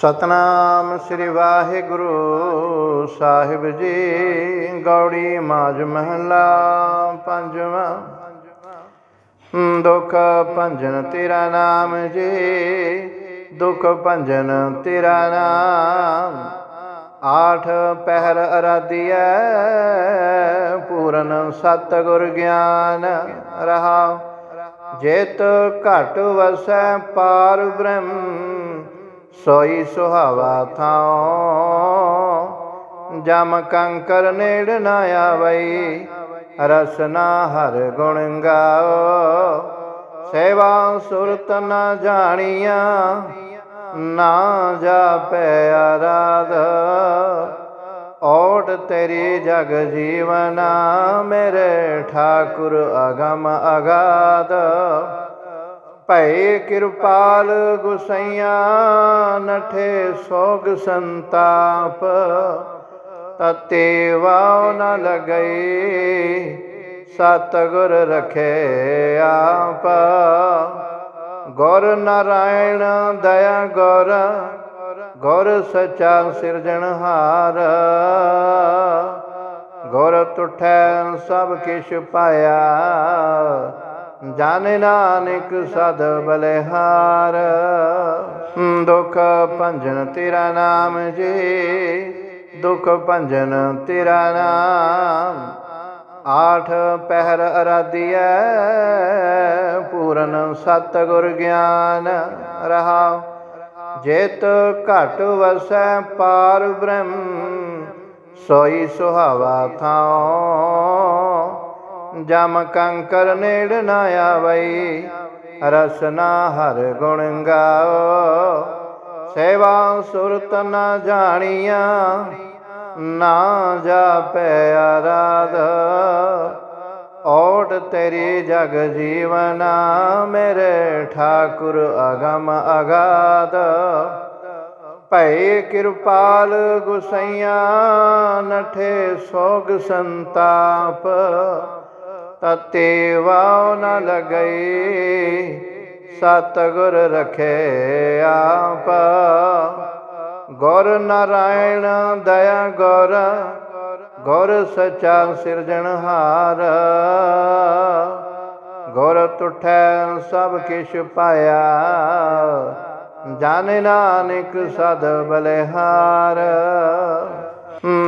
ਸਤਨਾਮ ਸ੍ਰੀ ਵਾਹਿਗੁਰੂ ਸਾਹਿਬ ਜੀ, ਗੌੜੀ ਮਾਜ ਮਹਲਾ ਪੰਜਵਾਂ। ਦੁਖ ਭੰਜਨ ਤੇਰਾ ਨਾਮ ਜੀ, ਦੁਖ ਭੰਜਨ ਤੇਰਾ ਨਾਮ। ਆਠ ਪਹਿਰ ਅਰਾਧੀਐ, ਪੂਰਨ ਸਤ ਗੁਰ ਗਿਆਨ ਰਹਾ। ਜੇਤ ਘਟ ਵਸੈ ਪਾਰ ਬ੍ਰਹਮ। ਸੋਈ ਸੁਹਾਵਾ ਥਾਉ। ਜਮ ਕੰਕਰ ਨੇੜ ਨ ਆਵਈ ਰਸਨਾ ਹਰ ਗੁਣ ਗਾਓ। ਸੇਵਾ ਸੁਰਤ ਨ ਜਾਣੀਆਂ, ਨਾ ਜਾਪੈ ਆਰਾਧ। ਓਟ ਤੇਰੀ ਜਗ ਜੀਵਨਾ, ਮੇਰੇ ਠਾਕੁਰ ਅਗਮ ਅਗਾਧ। ਭੈ ਕਿਰਪਾਲ ਗੁਸਈਆ, ਨਠੇ ਸੋਗ ਸੰਤਾਪ। ਤਤੇ ਵਾਉ ਨ ਲਗਈ ਸਤ ਰਖੇ ਆਪ। ਗੁਰ ਨਾਰਾਇਣ ਦਇਆ ਗੁਰ ਗੁਰ ਸਚਾ ਸਿਰਜਣਹਾਰ ਗੁਰ ਤੁਠੈ ਸਭ ਕਿਛ ਪਾਇਆ। ਜਾਣੇ ਨਾਨਕ ਸਦ ਬਲਿਹਾਰ। ਦੁਖ ਭੰਜਨ ਤੇਰਾ ਨਾਮ ਜੀ। ਦੁਖ ਭੰਜਨ ਤੇਰਾ ਨਾਮ। ਆਠ ਪਹਿਰ ਅਰਾਧੀਐ, ਪੂਰਨ ਸਤ ਗੁਰ ਗਿਆਨ ਰਹਾ ਜੇਤ ਘਟ ਵਸੈ ਪਾਰ ਬ੍ਰਹਮ, ਸੋਈ ਸੁਹਾਵਾ ਥਾਉ। ਜਮ ਕੰਕਰ ਨੇੜ ਨ ਆਵਈ ਰਸਨਾ ਹਰ ਗੁਣ ਗਾਓ। ਸੇਵਾ ਸੁਰਤ ਨਾ ਜਾਣੀਆਂ, ਨਾ ਜਾਪੈ ਆਰਾਧ। ਓਟ ਤੇਰੀ ਜਗ ਜੀਵਨਾ, ਮੇਰੇ ਠਾਕੁਰ ਅਗਮ ਅਗਾਧ। ਭੈ ਕਿਰਪਾਲ ਗੁਸਈਆ, ਨਠੇ ਸੋਗ ਸੰਤਾਪ। ਤਤੇ ਵਾਉ ਨ ਲਗਈ। ਸਤ ਗੁਰ ਰਖੇ ਆਪ। ਗੁਰ ਨਾਰਾਇਣ ਦਇਆ ਗੁਰ। ਗੁਰ ਸਚਾ ਸਿਰਜਣਹਾਰ ਗੁਰ ਤੁਠੈ ਸਭ ਕਿਛ ਪਾਇਆ। ਜਾਣੇ ਨਾਨਕ ਸਦ ਬਲਿਹਾਰ।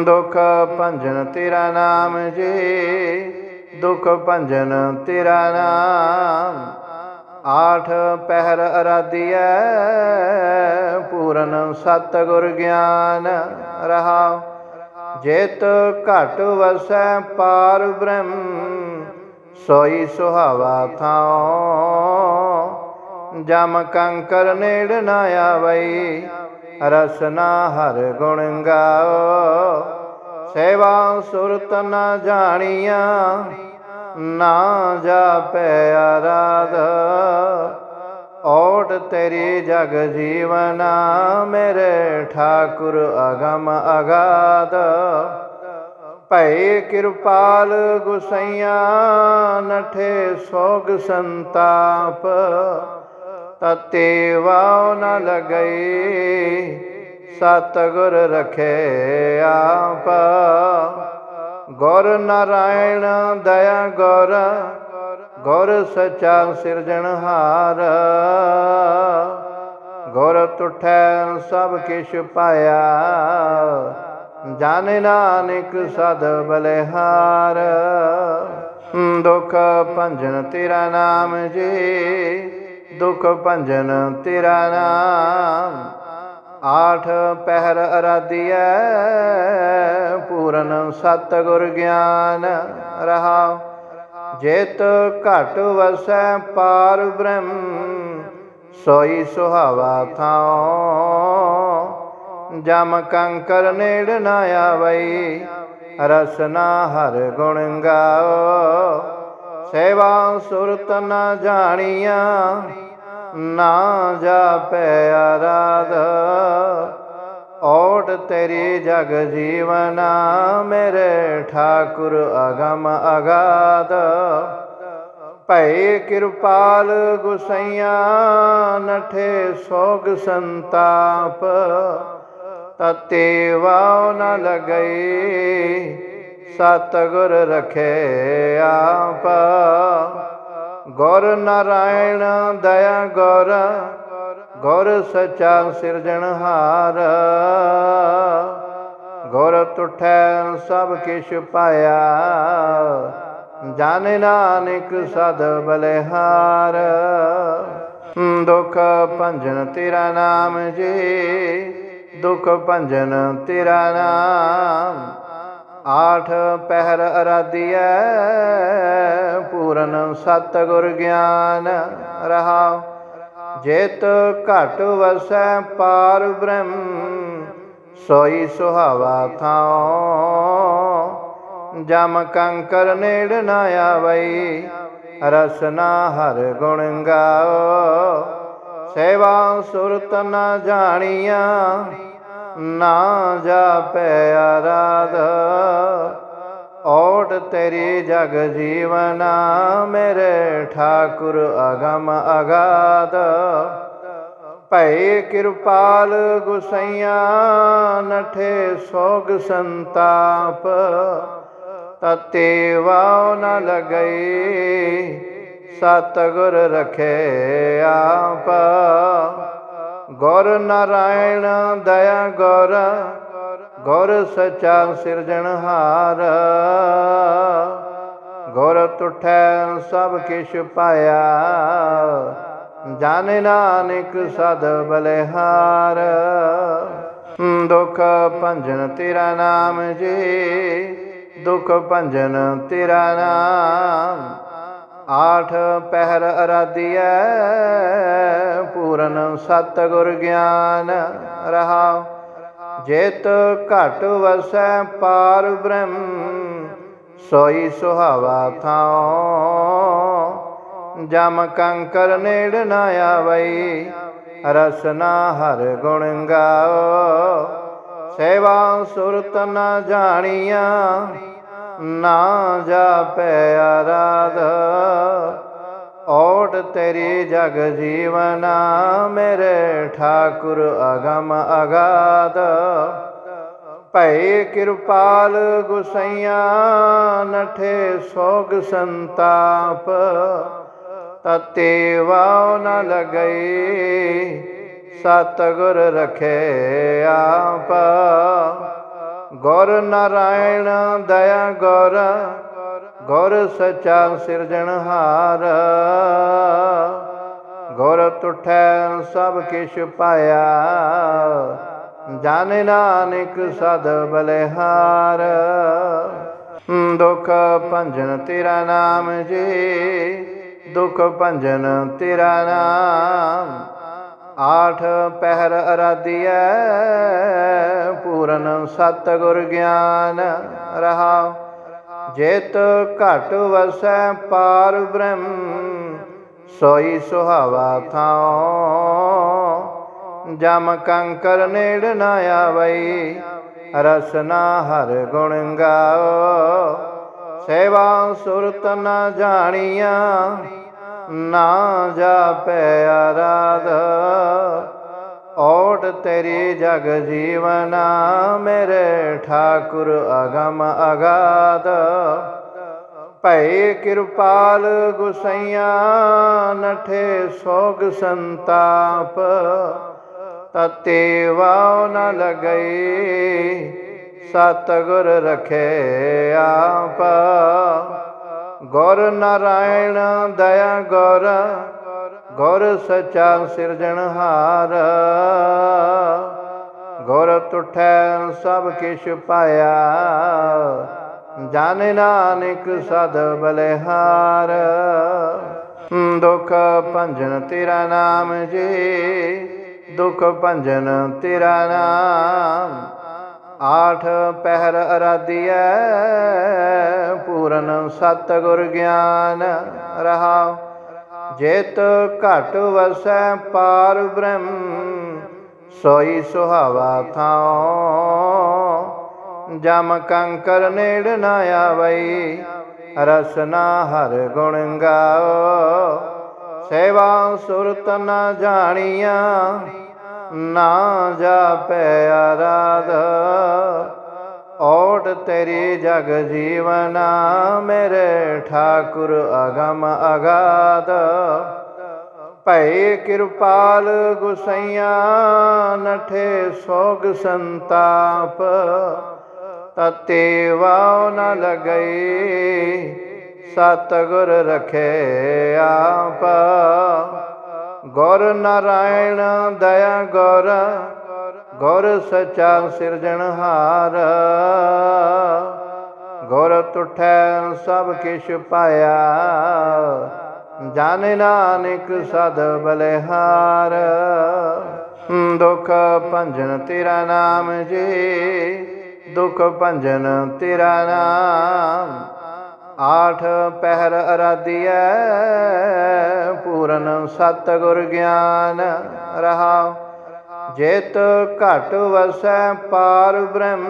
ਦੁਖ ਭੰਜਨ ਤੇਰਾ ਨਾਮ ਜੀ। ਦੁਖ ਭੰਜਨ ਤੇਰਾ ਨਾਮ, ਆਠ ਪਹਿਰ ਅਰਾਧੀਐ, ਪੂਰਨ ਸਤ ਗੁਰ ਗਿਆਨ ਰਹਾ ਜੇਤ ਘਟ ਵਸੈ ਪਾਰ ਬ੍ਰਹਮ, ਸੋਈ ਸੁਹਾਵਾ ਥਾਉ। ਜਮ ਕੰਕਰ ਨੇੜ ਨਾ ਆਵਈ ਰਸਨਾ ਹਰ ਗੁਣ ਗਾਓ। ਸੇਵਾ ਸੁਰਤ ਨ ਜਾਣੀਆਂ ਨਾ ਜਾਪੈ ਆਰਾਧ। ਓਟ ਤੇਰੀ ਜਗ ਜੀਵਨਾ ਮੇਰੇ ਠਾਕੁਰ ਅਗਮ ਅਗਾਧ। ਭੈ ਕਿਰਪਾਲ ਗੁਸਈਆ ਨਠੇ ਸੋਗ ਸੰਤਾਪ। ਤਤੇ ਵਾਉ ਨ ਲਗਈ ਸਤ ਗੁਰ ਰਖੇ ਆਪ। ਗੁਰ ਨਾਰਾਇਣ, ਦਇਆ ਗੁਰ ਗੁਰ ਸਚਾ ਸਿਰਜਣਹਾਰ ਗੁਰ ਤੁਠੈ ਸਭ ਕਿਛ ਪਾਇਆ, ਜਾਣੇ ਨਾਨਕ ਸਦ ਬਲਿਹਾਰ। ਦੁਖ ਭੰਜਨ ਤੇਰਾ ਨਾਮ ਜੀ, ਦੁਖ ਭੰਜਨ ਤੇਰਾ ਨਾਮ। ਆਠ ਪਹਿਰ ਅਰਾਧੀਐ, ਪੂਰਨ ਸਤ ਗੁਰ ਗਿਆਨ ਰਹਾ ਜੇਤ ਘਟ ਵਸੈ ਪਾਰ ਬ੍ਰਹਮ, ਸੋਈ ਸੁਹਾਵਾ ਥਾਉ। ਜਮ ਕੰਕਰ ਨੇੜ ਨਾ ਆਵਈ ਰਸਨਾ ਹਰ ਗੁਣ ਗਾਓ। ਸੇਵਾ ਸੁਰਤ ਨ ਜਾਣੀਆਂ ਨਾ ਜਾਪੈ ਆਰਾਧ। ਓਟ ਤੇਰੀ ਜਗ ਜੀਵਨਾ, ਮੇਰੇ ਠਾਕੁਰ ਅਗਮ ਅਗਾਧ। ਭਏ ਕਿਰਪਾਲ ਗੁਸਈਆ, ਨਠੇ ਸੋਗ ਸੰਤਾਪ। ਤਤੇ ਵਾਉ ਨ ਲਗਈ, ਸਤਿਗੁਰ ਰਖੇ ਆਪ। ਗੁਰ ਨਾਰਾਇਣ ਦਇਆ ਗੁਰ ਗੁਰ ਸਚਾ ਸਿਰਜਣਹਾਰ ਗੁਰ ਤੁਠੈ ਸਭ ਕਿਛ ਪਾਇਆ, ਜਾਣੇ ਨਾਨਕ ਸਦ ਬਲਿਹਾਰ। ਦੁਖ ਭੰਜਨ ਤੇਰਾ ਨਾਮ ਜੀ, ਦੁਖ ਭੰਜਨ ਤੇਰਾ ਨਾਮ। ਆਠ ਪਹਿਰ ਅਰਾਧੀਐ, ਪੂਰਨ ਸਤਿਗੁਰ ਗਿਆਨ ਰਹਾ ਜੇਤ ਘਟ ਵਸੈ ਪਾਰ ਬ੍ਰਹਮ, ਸੋਈ ਸੁਹਾਵਾ ਥਾਉ। ਜਮ ਕੰਕਰ ਨੇੜ ਨ ਆਵਈ ਰਸਨਾ ਹਰ ਗੁਣ ਗਾਓ ਸੇਵਾ ਸੁਰਤ ਨ ਜਾਣੀਆਂ ਨਾ ਜਾਪੈ ਆਰਾਧ। ਓਟ ਤੇਰੀ ਜਗ ਜੀਵਨਾ ਮੇਰੇ ਠਾਕੁਰ ਅਗਮ ਅਗਾਧ। ਭਏ ਕਿਰਪਾਲ ਗੁਸਈਆ ਨਠੇ ਸੋਗ ਸੰਤਾਪ। ਤਤੇ ਵਾਉ ਨ ਲਗਈ ਸਤਿਗੁਰ ਰਖੇ ਆਪ। ਗੁਰ ਨਾਰਾਇਣ, ਦਇਆ ਗੁਰ ਗੁਰ ਸਚਾ ਸਿਰਜਣਹਾਰ ਗੁਰ ਤੁਠੈ ਸਭ ਕਿਛ ਪਾਇਆ, ਜਾਣੇ ਨਾਨਕ ਸਦ ਬਲਿਹਾਰ। ਦੁਖ ਭੰਜਨ ਤੇਰਾ ਨਾਮ ਜੀ, ਦੁਖ ਭੰਜਨ ਤੇਰਾ ਨਾਮ। ਆਠ ਪਹਿਰ ਅਰਾਧੀਐ, ਪੂਰਨ ਸਤਿਗੁਰ ਗਿਆਨ ਰਹਾ ਜੇਤ ਘਟ ਵਸੈ ਪਾਰ ਬ੍ਰਹਮ, ਸੋਈ ਸੁਹਾਵਾ ਥਾਉ। ਜਮ ਕੰਕਰ ਨੇੜ ਨ ਆਵਈ ਰਸਨਾ ਹਰ ਗੁਣ ਗਾਓ। ਸੇਵਾ ਸੁਰਤ ਨ ਜਾਣੀਆਂ ਨਾ ਜਾਪੈ ਆਰਾਧ। ਓਟ ਤੇਰੀ ਜਗ ਜੀਵਨਾ, ਮੇਰੇ ਠਾਕੁਰ ਅਗਮ ਅਗਾਧ। ਭਏ ਕਿਰਪਾਲ ਗੁਸਈਆ, ਨਠੇ ਸੋਗ ਸੰਤਾਪ। ਤਤੇ ਵਾਉ ਨ ਲਗਈ, ਸਤਿਗੁਰ ਰਖੇ ਆਪ। ਗੁਰ ਨਾਰਾਇਣ ਦਇਆ ਗੁਰ ਗੁਰ ਸਚਾ ਸਿਰਜਣਹਾਰ ਗੁਰ ਤੁਠੈ ਸਭ ਕਿਛ ਪਾਇਆ, ਜਾਣੇ ਨਾਨਕ ਸਦ ਬਲਿਹਾਰ। ਦੁਖ ਭੰਜਨ ਤੇਰਾ ਨਾਮ ਜੀ, ਦੁਖ ਭੰਜਨ ਤੇਰਾ ਨਾਮ। ਆਠ ਪਹਿਰ ਅਰਾਧੀਐ, ਪੂਰਨ ਸਤਿਗੁਰ ਗਿਆਨ ਰਹਾ ਜੇਤ ਘਟ ਵਸੈ ਪਾਰ ਬ੍ਰਹਮ, ਸੋਈ ਸੁਹਾਵਾ ਥਾਉ। ਜਮ ਕੰਕਰ ਨੇੜ ਨ ਆਵਈ ਰਸਨਾ ਹਰ ਗੁਣ ਗਾਓ। ਸੇਵਾ ਸੁਰਤ ਨ ਜਾਣੀਆਂ ਨਾ ਜਾਪੈ ਆਰਾਧ। ਓਟ ਤੇਰੀ ਜਗ ਜੀਵਨਾ, ਮੇਰੇ ਠਾਕੁਰ ਅਗਮ ਅਗਾਧ। ਭਏ ਕਿਰਪਾਲ ਗੁਸਈਆ, ਨਠੇ ਸੋਗ ਸੰਤਾਪ। ਤਤੇ ਵਾਉ ਨ ਲਗਈ, ਸਤਿਗੁਰ ਰਖੇ ਆਪ। ਗੁਰ ਨਾਰਾਇਣ ਦਇਆ ਗੁਰ ਗੁਰ ਸਚਾ ਸਿਰਜਣਹਾਰ ਗੁਰ ਤੁਠੈ ਸਭ ਕਿਛ ਪਾਇਆ, ਜਾਣੇ ਨਾਨਕ ਸਦ ਬਲਿਹਾਰ। ਦੁਖ ਭੰਜਨ ਤੇਰਾ ਨਾਮ ਜੀ, ਦੁਖ ਭੰਜਨ ਤੇਰਾ ਨਾਮ। ਆਠ ਪਹਿਰ ਅਰਾਧੀਐ, ਪੂਰਨ ਸਤਿਗੁਰ ਗਿਆਨ ਰਹਾ ਜੇਤ ਘਟ ਵਸੈ ਪਾਰ ਬ੍ਰਹਮ, ਸੋਈ ਸੁਹਾਵਾ ਥਾਉ। ਜਮ ਕੰਕਰ ਨੇੜ ਨਾ ਆਵਈ ਰਸਨਾ ਹਰ ਗੁਣ ਗਾਓ। ਸੇਵਾ ਸੁਰਤ ਨ ਜਾਣੀਆਂ ਨਾ ਜਾਪੈ ਆਰਾਧ। ਓਟ ਤੇਰੀ ਜਗ ਜੀਵਨਾ, ਮੇਰੇ ਠਾਕੁਰ ਅਗਮ ਅਗਾਦ ਭੈ ਕਿਰਪਾਲ ਗੁਸਈਆ, ਨਠੇ ਸੋਗ ਸੰਤਾਪ। ਤਤੇ ਵਾਉ ਨ ਲਗਈ, ਸਤਿਗੁਰ ਰਖੇ ਆਪ। ਗੁਰ ਨਾਰਾਇਣ ਦਇਆ ਗੁਰ, ਗੌਰ ਸਚਾ ਸਿਰਜਣਹਾਰ ਗੌਰ ਤੁਠੈ ਸਭ ਕਿਛ ਪਾਇਆ ਜਨ ਨਾਨਕ ਸਦ ਬਲਿਹਾਰ। ਦੁਖ ਭੰਜਨ ਤੇਰਾ ਨਾਮ ਜੀ, ਦੁਖ ਭੰਜਨ ਤੇਰਾ ਨਾਮ। ਆਠ ਪਹਿਰ ਅਰਾਧੀਐ, ਪੂਰਨ ਸਤਗੁਰ ਗਿਆਨ ਰਹਾ ਜੇਤ ਘਟ ਵਸੈ ਪਾਰ ਬ੍ਰਹਮ,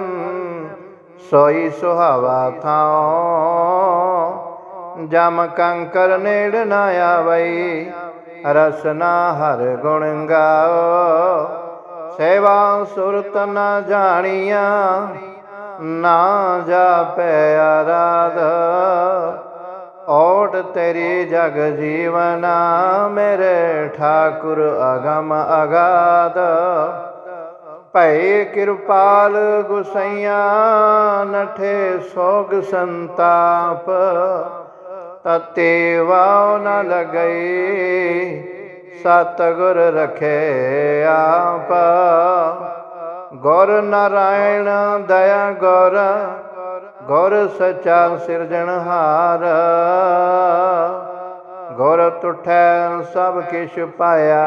ਸੋਈ ਸੁਹਾਵਾ ਥਾਉ। ਜਮ ਕੰਕਰ ਨੇੜ ਨਾ ਆਵਈ ਰਸਨਾ ਹਰ ਗੁਣ ਗਾਓ। ਸੇਵਾ ਸੁਰਤ ਨਾ ਜਾਣੀਆਂ, ਨਾ ਜਾਪੈ ਆਰਾਧ। ਓਟ ਤੇਰੀ ਜਗ ਜੀਵਨਾ ਮੇਰੇ ਠਾਕੁਰ ਅਗਮ ਅਗਾਧ ਭੈ ਕਿਰਪਾਲ ਗੁਸਈਆ ਨਠੇ ਸੋਗ ਸੰਤਾਪ। ਤਤੇ ਵਾਉ ਨ ਲਗਈ, ਸਤਿਗੁਰ ਰਖੇ ਆਪ। ਗੁਰ ਨਾਰਾਇਣ, ਦਇਆ ਗੁਰ ਗੁਰ ਸਚਾ ਸਿਰਜਣਹਾਰ ਗੁਰ ਤੁਠੈ ਸਭ ਕਿਛ ਪਾਇਆ।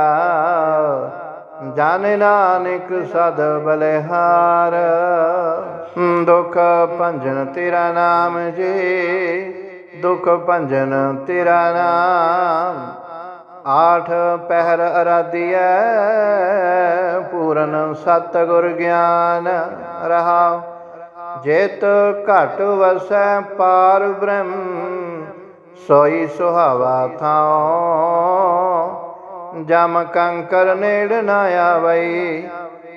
ਜਨ ਨਾਨਕ ਸਦ ਬਲਿਹਾਰ। ਦੁਖ ਭੰਜਨ ਤੇਰਾ ਨਾਮ ਜੀ। ਦੁਖ ਭੰਜਨ ਤੇਰਾ ਨਾਮ। ਆਠ ਪਹਿਰ ਅਰਾਧੀਐ। ਪੂਰਨ ਸਤ ਗੁਰ ਗਿਆਨ ਰਹਾ ਜੇਤ ਘਟ ਵਸੈ ਪਾਰ ਬ੍ਰਹਮ, ਸੋਈ ਸੁਹਾਵਾ ਥਾਉ। ਜਮ ਕੰਕਰ ਨੇੜ ਨ ਆਵਈ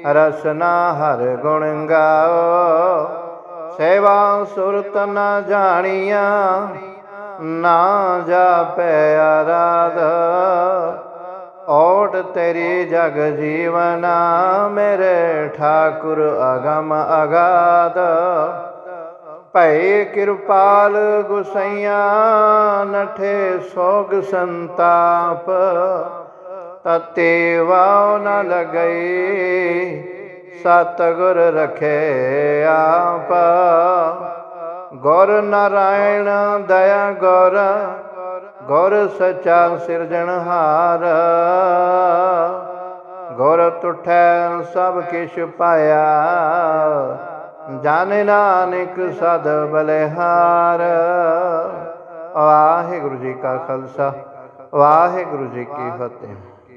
ਰਸਨਾ ਹਰ ਗੁਣ ਗਾਓ। ਸੇਵਾ ਸੁਰਤ ਨਾ ਜਾਣੀਆਂ, ਨਾ ਜਾਪੈ ਆਰਾਧ। ਓਟ ਤੇਰੀ ਜਗ ਜੀਵਨਾ ਮੇਰੇ ਠਾਕੁਰ ਅਗਮ ਅਗਾਧ ਭੈ ਕਿਰਪਾਲ ਗੁਸਈਆ ਨਠੇ ਸੋਗ ਸੰਤਾਪ। ਤਤੇ ਵਾਉ ਨ ਲਗਈ ਸਤਿਗੁਰ ਰਖੇ ਆਪ। ਗੁਰ ਨਾਰਾਇਣ ਦਇਆ ਗੁਰ ਗੁਰ ਸਚਾ ਸਿਰਜਣਹਾਰ ਗੁਰ ਤੁਠੈ ਸਭ ਕਿਛ ਪਾਇਆ। ਜਨ ਨਾਨਕ ਸਦ ਬਲਿਹਾਰ। ਵਾਹਿਗੁਰੂ ਜੀ ਕਾ ਖਾਲਸਾ, ਵਾਹਿਗੁਰੂ ਜੀ ਕੀ ਫਤਿਹ।